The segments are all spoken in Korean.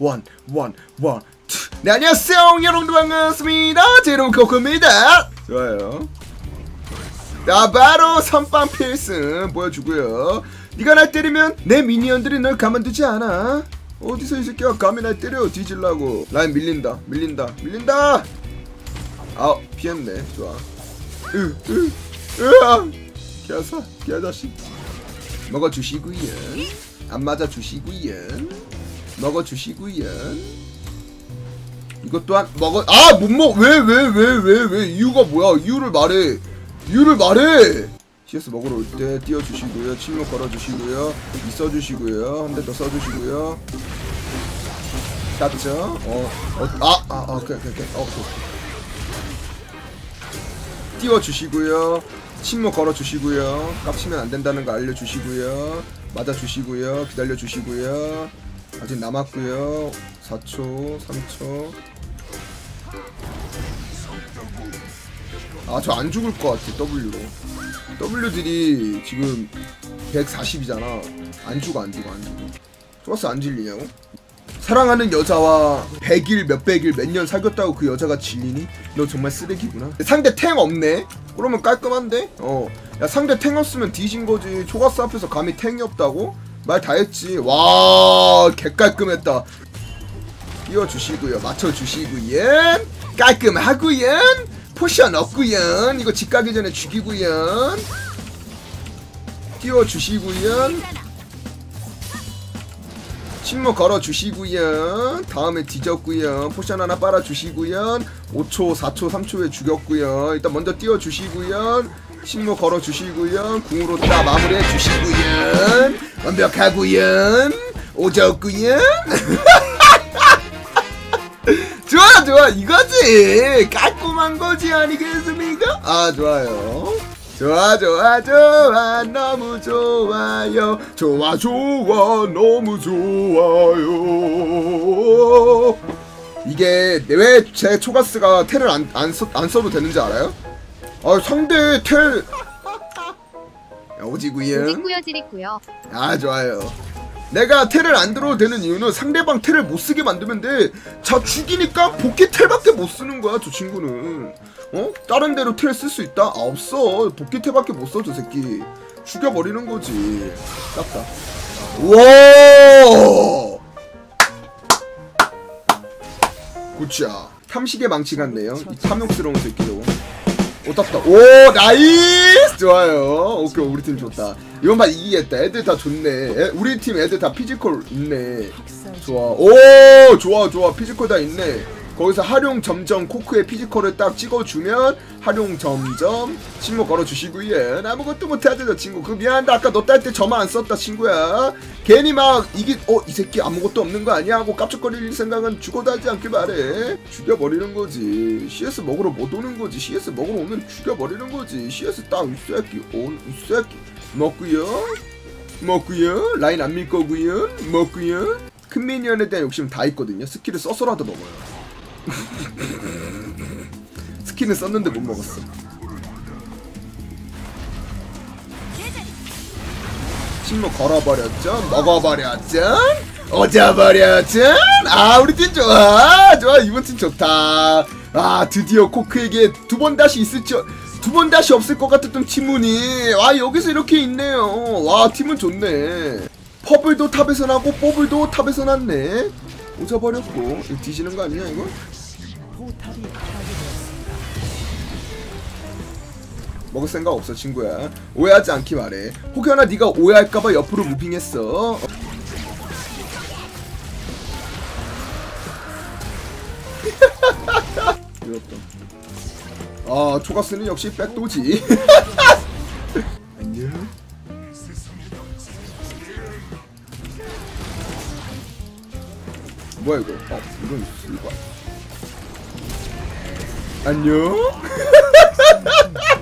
원, 원, 원. 투. 네, 안녕하세요. 여러분들 반갑습니다. 제로 코코입니다. 좋아요. 자, 바로 선빵 필승 보여주고요. 네가 날 때리면 내 미니언들이 널 가만두지 않아. 어디서 이 새끼가 감히 날 때려 뒤질라고. 라인 밀린다, 밀린다, 밀린다. 아, 피했네. 좋아. 으, 으, 으아. 개사, 개자식. 먹어주시구요. 안 맞아주시구요. 먹어주시구요. 이것 또한 먹어. 아, 못 먹. 왜, 왜, 왜, 왜, 왜? 이유가 뭐야? 이유를 말해. 이유를 말해. CS 먹으러 올 때 띄워주시고요. 침묵 걸어주시고요. 이 써주시고요. 한 대 더 써주시고요. 땄죠? 어, 어, 아, 아, 아, 오케이, 오케이, 오케이. 어, 오케이. 띄워주시고요. 침묵 걸어주시고요. 깝치면 안 된다는 거 알려주시고요. 맞아주시고요. 기다려주시고요. 아직 남았고요. 4초, 3초. 아, 저 안 죽을 것 같아, W로. W들이 지금 140이잖아. 안 죽어, 안 죽어, 안 죽어. 좋았어, 안 질리냐고? 사랑하는 여자와 100일, 몇백일, 몇 년 사귀었다고 그 여자가 질리니? 너 정말 쓰레기구나. 상대 탱 없네? 그러면 깔끔한데? 어. 야, 상대 탱 없으면 뒤진 거지. 초가스 앞에서 감히 탱이 없다고? 말 다 했지. 와, 개 깔끔했다. 띄워주시고요. 맞춰주시고요. 깔끔하고요. 포션 없고요. 이거 집 가기 전에 죽이고요. 띄워주시고요. 침묵 걸어주시고요. 다음에 뒤졌고요. 포션 하나 빨아주시고요. 5초, 4초, 3초에 죽였고요. 일단 먼저 띄워주시고요. 침묵 걸어주시고요. 궁으로 딱 마무리해 주시고요. 완벽하고요. 오졌고요. 좋아 좋아 이거지 깔끔한 거지 아니겠습니까? 아 좋아요 좋아 좋아 좋아 너무 좋아요 좋아 좋아 너무 좋아요 이게 왜 제 초가스가 텔을 안, 안, 써, 안 써도 되는지 알아요? 아 상대 텔 오지구요 오지구요 지리구요. 아 좋아요 내가 텔을 안 들어도 되는 이유는 상대방 텔을 못 쓰게 만들면 돼. 자 죽이니까 복귀 텔밖에 못 쓰는 거야 저 친구는. 어? 다른 데로 텔 쓸 수 있다? 아 없어. 복귀 텔밖에 못 써 저 새끼. 죽여버리는 거지. 땄다. 와. 굿자. 탐식의 망치 같네요. 이 탐욕스러운 새끼도. 오 땄다. 오 나이스 좋아요. 오케이 우리 팀 좋다. 이번 판 이기겠다. 애들 다 좋네. 애, 우리 팀 애들 다 피지컬 있네. 좋아. 오 좋아 좋아 피지컬 다 있네. 거기서 활용 점점 코크의 피지컬을 딱 찍어주면 활용 점점 침묵 걸어주시고요. 아무것도 못하죠 저 친구. 그 미안한데 아까 너 딸때 저만 안 썼다 친구야. 괜히 막 이게 어 이 새끼 아무것도 없는 거 아니야 하고 깝죽거릴 생각은 죽어도 하지 않길 바래. 죽여버리는 거지. CS 먹으러 못 오는 거지. CS 먹으러 오면 죽여버리는 거지. CS 딱이 새끼 온이 새끼 먹고요. 먹고요. 라인 안 밀 거고요. 먹고요. 큰 미니언에 대한 욕심 다 있거든요. 스킬을 써서라도 먹어요. 스킬은 썼는데 못 먹었어. 침묵 걸어버렸죠? 먹어버렸죠? 어져버렸죠? 아 우리 팀 좋아 좋아 이번 팀 좋다 아 드디어 코크에게 두 번 다시 있을 두번 다시 없을 것 같았던 팀문이 와 여기서 이렇게 있네요 와 팀은 좋네 퍼블도 탑에서 나고 뽀블도 탑에서 났네 오져버렸고 뒤지는 거 아니냐 이거? 먹을 생각 없어 친구야. 오해하지 않기 바래 혹여나 네가 오해할까봐 옆으로 무빙했어. 이렇다. 아 초가스는 역시 백도지. 뭐야 이거? 어 이건 이거. 안녕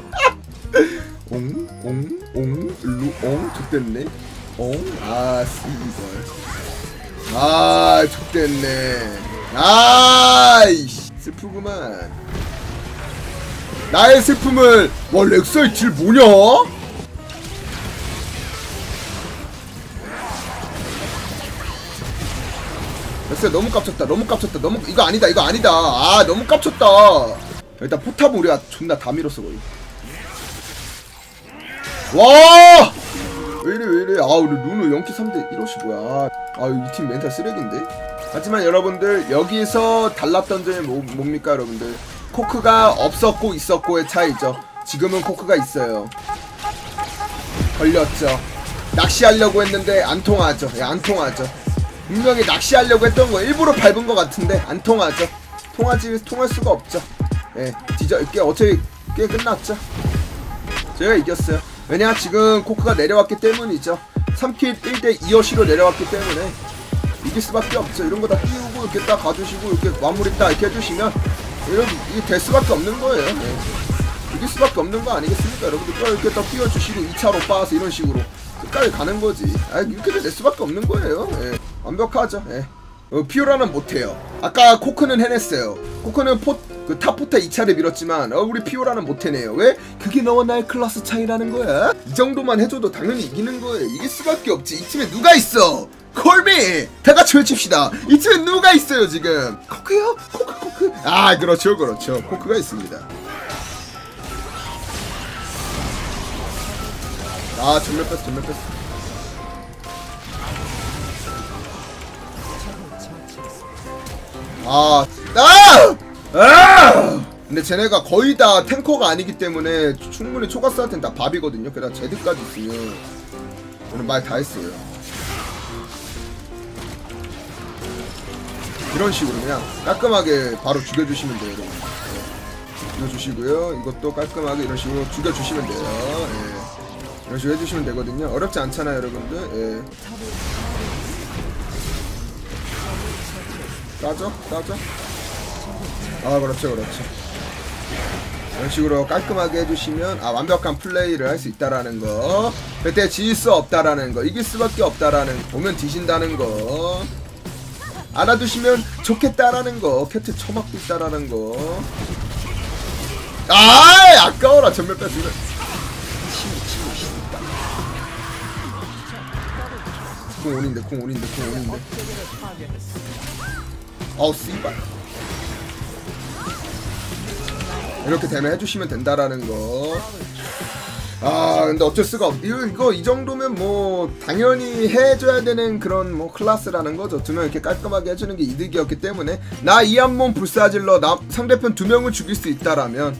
옹 옹 옹 일로 옹 좋댔네. 옹 아 씨발 아 좋댔네. 아 이씨 슬프구만. 나의 슬픔을 와 렉서의 딜 뭐냐? 됐어요 너무 깝쳤다 너무 깝쳤다 너무 이거 아니다 이거 아니다. 아 너무 깝쳤다. 일단 포탑 우리가 존나 다 밀었어 거의 와! 왜 이래 왜 이래? 아 우리 루누 0키 3대 1호시 뭐야? 아이 팀 멘탈 쓰레기인데? 하지만 여러분들 여기서 달랐던 점이 뭐, 뭡니까 여러분들? 코크가 없었고 있었고의 차이죠. 지금은 코크가 있어요. 걸렸죠. 낚시하려고 했는데 안 통하죠. 예, 안 통하죠. 분명히 낚시하려고 했던 거 일부러 밟은 것 같은데 안 통하죠. 통하지 통할 수가 없죠. 예 뒤져 꽤 어차피 꽤 끝났죠. 제가 이겼어요 왜냐 지금 코크가 내려왔기 때문이죠. 3킬 1대 2어시로 내려왔기 때문에 이길 수밖에 없죠. 이런 거 다 띄우고 이렇게 딱 가주시고 이렇게 마무리 딱 이렇게 해주시면 이런 이게 될 수밖에 없는 거예요. 예. 이길 수밖에 없는 거 아니겠습니까? 여러분들 또 이렇게 딱 띄워주시고 2차로 빠서 이런 식으로 끝까지 가는 거지. 아 이렇게 될 수밖에 없는 거예요. 예. 완벽하죠. 예. 어, 피오라는 못해요. 아까 코크는 해냈어요. 코크는 포, 그 탑포타 2차를 밀었지만 어, 우리 피오라는 못해내요. 왜? 그게 너와 나의 클래스 차이라는 거야? 이 정도만 해줘도 당연히 이기는 거예요. 이길 수밖에 없지. 이 팀에 누가 있어? 콜미! 다 같이 외칩시다. 이 팀에 누가 있어요 지금? 코크요? 코크 코크. 아 그렇죠 그렇죠. 코크가 있습니다. 아 전멸 뺐어 전멸 뺐어 아, 아! 아! 근데 쟤네가 거의 다 탱커가 아니기 때문에 충분히 초가스한테는 다 밥이거든요. 게다가 제드까지 있으면 오늘 말 다 했어요. 이런 식으로 그냥 깔끔하게 바로 죽여주시면 돼요. 여러분. 네. 죽여주시고요. 이것도 깔끔하게 이런 식으로 죽여주시면 돼요. 예. 이런 식으로 해주시면 되거든요. 어렵지 않잖아요, 여러분들. 예. 따죠? 따죠? 아 그렇죠 그렇죠 이런 식으로 깔끔하게 해주시면 아 완벽한 플레이를 할 수 있다라는 거 그때 질수 없다라는 거 이길 수밖에 없다라는 거 오면 뒤진다는 거 알아두시면 좋겠다라는 거 캡트 처맞고 있다라는 거 아, 아까워라 전멸 빼주면. 공 올인데, 공 올인데, 공 올인데. 어우, 씨발. 이렇게 되면 해주시면 된다라는 거. 아, 근데 어쩔 수가 없. 이거, 이거 이 정도면 뭐 당연히 해줘야 되는 그런 뭐 클래스라는 거죠. 두 명 이렇게 깔끔하게 해주는 게 이득이었기 때문에 나 이 한 몸 불사질러 나 상대편 두 명을 죽일 수 있다라면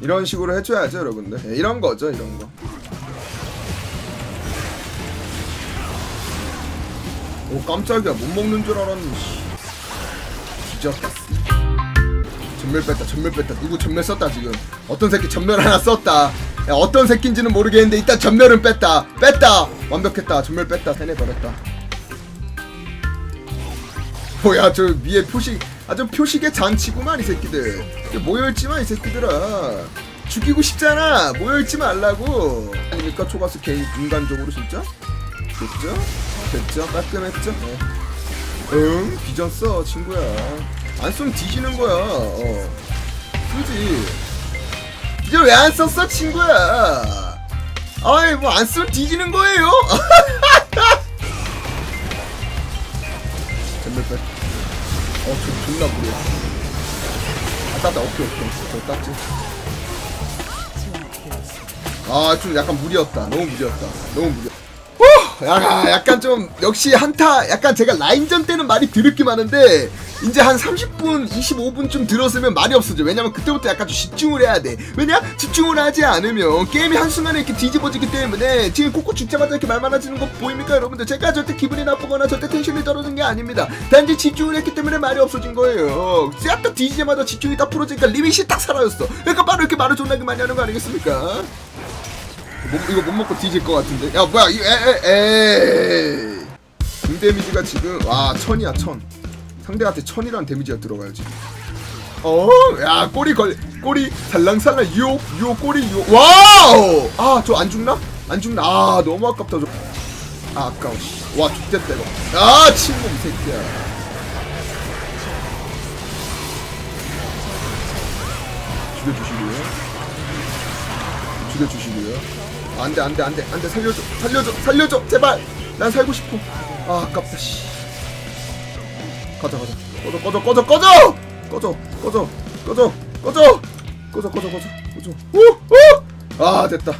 이런 식으로 해줘야죠, 여러분들. 예, 이런 거죠, 이런 거. 오 깜짝이야 못 먹는 줄 알았니 씨. 뒤졌다. 전멸 뺐다 전멸 뺐다. 누구 전멸 썼다 지금? 어떤 새끼 전멸 하나 썼다. 야, 어떤 새끼인지는 모르겠는데 일단 전멸은 뺐다. 뺐다! 완벽했다. 전멸 뺐다. 세네 버렸다. 뭐야 저 위에 표식 아주 표식의 잔치구만 이 새끼들. 이게 모여있지마 이 새끼들아. 죽이고 싶잖아. 모여있지 말라고. 아닙니까? 초가스 개인 인간적으로 진짜? 됐죠? 됐죠? 깔끔했죠? 네. 응 뒤졌어 친구야 안 쓰면 뒤지는 거야 어 그지 이제 왜 안 썼어 친구야 아이 뭐 안 쓰면 뒤지는 거예요 빼 어, 저, 존나 무리야. 아, 땄다. 오케이, 오케이. 저 땄지. 아, 좀 약간 무리였다. 너무 무리였다. 너무 무리. 후! 야, 약간 좀, 역시 한타, 약간 제가 라인전 때는 말이 드럽게 많은데, 이제 한 30분, 25분쯤 들었으면 말이 없어져. 왜냐면 그때부터 약간 좀 집중을 해야 돼. 왜냐? 집중을 하지 않으면 게임이 한순간에 이렇게 뒤집어지기 때문에 지금 코코 죽자마자 이렇게 말 많아지는 거 보입니까, 여러분들? 제가 절대 기분이 나쁘거나 절대 텐션이 떨어진 게 아닙니다. 단지 집중을 했기 때문에 말이 없어진 거예요. 약간 뒤지자마자 집중이 딱 풀어지니까 리밋이 딱 사라졌어. 그러니까 바로 이렇게 말을 존나게 많이 하는 거 아니겠습니까? 못, 이거 못 먹고 뒤질 것 같은데. 야, 뭐야, 이거, 에, 에, 에이. 등 데미지가 지금, 와, 천이야, 천. 상대한테 천이라는 데미지가 들어가야지. 어, 야, 꼬리 걸, 꼬리 살랑살랑 유혹, 유혹, 꼬리 유혹. 와우! 아, 저 안 죽나? 안 죽나? 아, 너무 아깝다, 저. 아, 아까워, 씨. 와, 죽겠다, 이거. 아, 친구, 이 새끼야. 죽여주시고요. 아, 안 돼, 안 돼, 안 돼, 안 돼, 살려줘, 살려줘, 살려줘, 제발! 난 살고 싶어. 아, 아깝다, 씨. 가자 가자 꺼져 꺼져 꺼져 꺼져! 꺼져 꺼져 꺼져 꺼져! 꺼져 꺼져 꺼져. 꺼져. 우우아 됐다.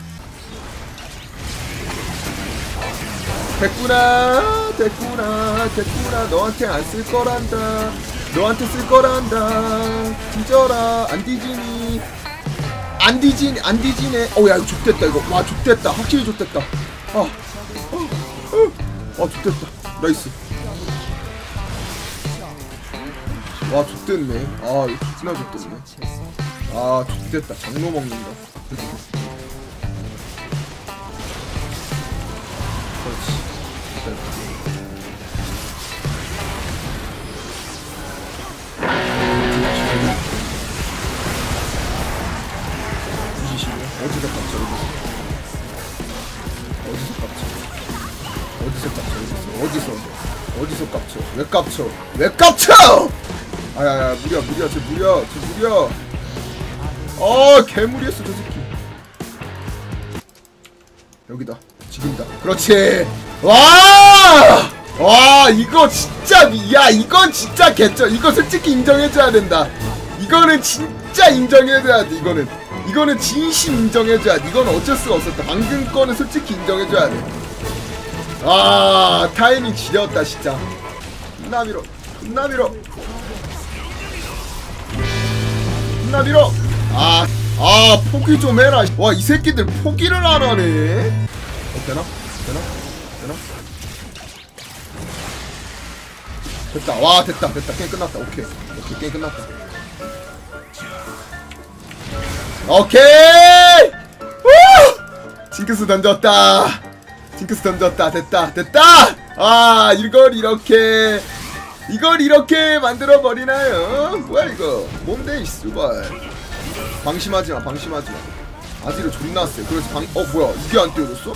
됐구나 됐구나 됐구나. 너한테 안 쓸 거란다. 너한테 쓸 거란다. 뒤져라 안 뒤지니 안 뒤지니 안 뒤지네 어야 이거 족됐다 이거. 와 족됐다. 확실히 족됐다. 아 어, 어, 아 족됐다. 나이스. 와 족됐네. 아 이거 존나 족됐네. 아 족됐다. 장로 먹는다. 깝쳐 왜 깝쳐 아야야 무리야 무리야 쟤 무리야 쟤 무리야 어 개무리했어 저 새끼. 여기다. 지금다. 그렇지. 와! 와 이거 진짜 미- 야 이건 진짜 개쩔 이거 솔직히 인정해줘야 된다. 이거는 진짜 인정해줘야 돼 이거는. 이거는 진심 인정해줘야 돼. 이건 어쩔 수가 없었다. 방금 거는 솔직히 인정해줘야 돼아 타이밍 지렸다 진짜 존나 밀어. 존나 밀어. 존나 밀어. 아, 아 포기 좀 해라. 와 이 새끼들 포기를 안 하네. 어, 되나? 되나? 되나? 됐다. 와 됐다. 됐다. 게임 끝났다. 오케이. 오케이 게임 끝났다. 오케이! 우! 징크스 던졌다. 징크스 던졌다. 됐다. 됐다! 아 이걸 이렇게 이걸 이렇게 만들어 버리나요? 뭐야 이거? 뭔데 이 수발. 방심하지 마 방심하지 마. 아지를 존나 세 그래서 방.. 어 뭐야 이게 안 띄워줬어? 있어.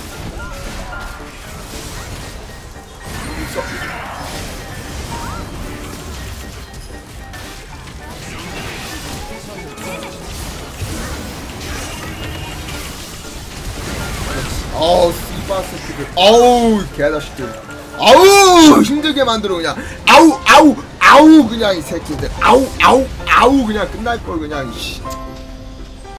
아우 씨바 새끼들. 아우 개자식들 아우 힘들게 만들어 그냥. 아우 아우 아우 그냥 이 새끼들. 아우 아우 아우 그냥 끝날 걸 그냥 씨